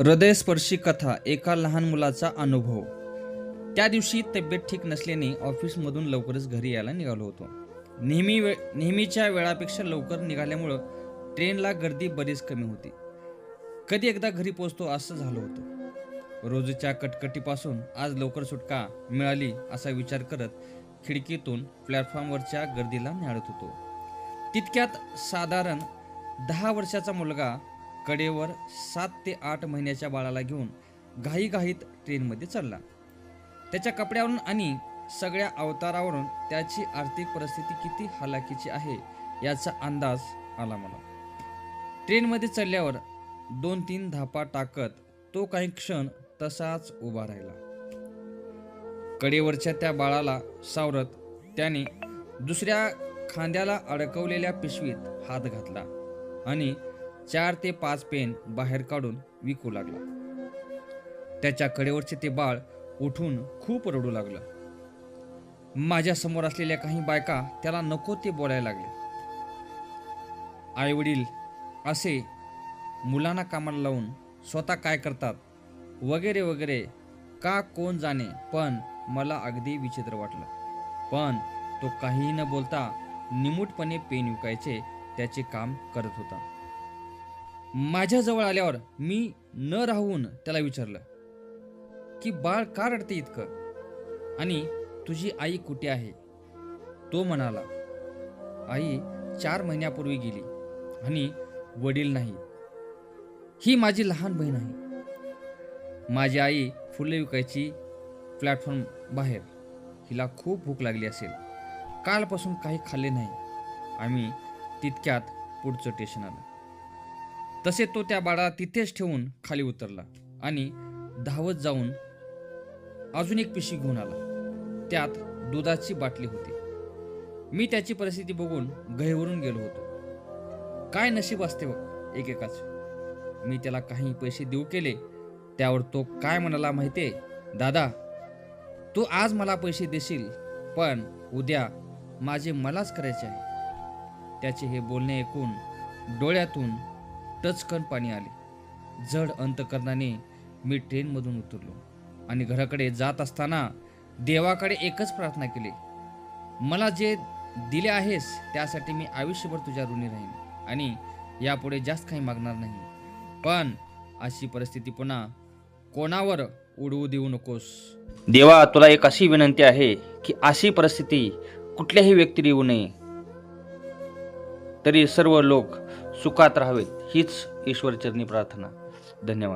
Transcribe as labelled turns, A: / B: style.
A: हृदयस्पर्शी कथा एका लहान मुलाचा अनुभव. त्या दिवशी तब्येत ठीक नसल्याने ऑफिसमधून लवकरच घरी यायला निघालो होतो. नेहमी वे नेहमीच्या वेळापेक्षा लवकर निघाल्यामुळं ट्रेनला गर्दी बरीच कमी होती. कधी एकदा घरी पोचतो असं झालं होतं. रोजच्या कटकटीपासून आज लवकर सुटका मिळाली असा विचार करत खिडकीतून प्लॅटफॉर्मवरच्या गर्दीला न्याळत होतो. तितक्यात साधारण दहा वर्षाचा मुलगा कडेवर सात ते आठ महिन्याच्या बाळाला घेऊन घाईघाईत ट्रेनमध्ये चढला. त्याच्या कपड्यावरून आणि सगळ्या अवतारावरून त्याची आर्थिक परिस्थिती किती हालाकीची आहे याचा अंदाज आला मला. ट्रेनमध्ये चढल्यावर दोन तीन धापा टाकत तो काही क्षण तसाच उभा राहिला. कडेवरच्या त्या बाळाला सावरत त्याने दुसऱ्या खांद्याला अडकवलेल्या पिशवीत हात घातला आणि चार ते पाच पेन बाहेर काढून विकू लागला. त्याच्या कडेवरचे ते बाळ उठून खूप रडू लागलं. माझ्यासमोर असलेल्या काही बायका त्याला नको ते बोलायला लागले. आई वडील असे मुलांना कामाला लावून स्वतः काय करतात वगैरे वगैरे का कोण जाणे पण मला अगदी विचित्र वाटलं. पण तो काहीही न बोलता निमूटपणे पेन विकायचे त्याचे काम करत होता. माझ्याजवळ आल्यावर मी न राहून त्याला विचारलं की बाळ का रडते इतकं? आणि तुझी आई कुठे आहे? तो म्हणाला आई चार महिन्यापूर्वी गेली आणि वडील नाही. ही माझी लहान बहीण आहे. माझी आई फुले विकायची प्लॅटफॉर्म बाहेर. हिला खूप भूक लागली असेल. कालपासून काही खाल्ले नाही. आम्ही तितक्यात पुढचं स्टेशन आलं. तसे तो त्या बाळाला तिथेच ठेवून खाली उतरला आणि धावत जाऊन अजून एक पिशवी घेऊन आला. त्यात दुधाची बाटली होती. मी त्याची परिस्थिती बघून गहिवरून गेलो होतो. काय नशीब असते बघ एकेकाच. मी त्याला काही पैसे देऊ केले त्यावर तो काय म्हणाला माहितीये? दादा तू आज मला पैसे देशील पण उद्या माझे मलाच करायचे आहे. त्याचे हे बोलणे ऐकून डोळ्यातून टचकन पाणी आले. जड अंतकरणाने मी ट्रेनमधून उतरलो आणि घराकडे जात असताना देवाकडे एकच प्रार्थना केली. मला जे दिले आहेस त्यासाठी मी आयुष्यभर तुझ्या ऋणी राहीन आणि यापुढे जास्त काही मागणार नाही. पण अशी परिस्थिती पुन्हा कोणावर उडवू देऊ नकोस. देवा तुला एक अशी विनंती आहे की अशी परिस्थिती कुठल्याही व्यक्तीला येऊ नये. तरी सर्व लोक सुखात राहावेत. हीच ईश्वरचरणी प्रार्थना. धन्यवाद.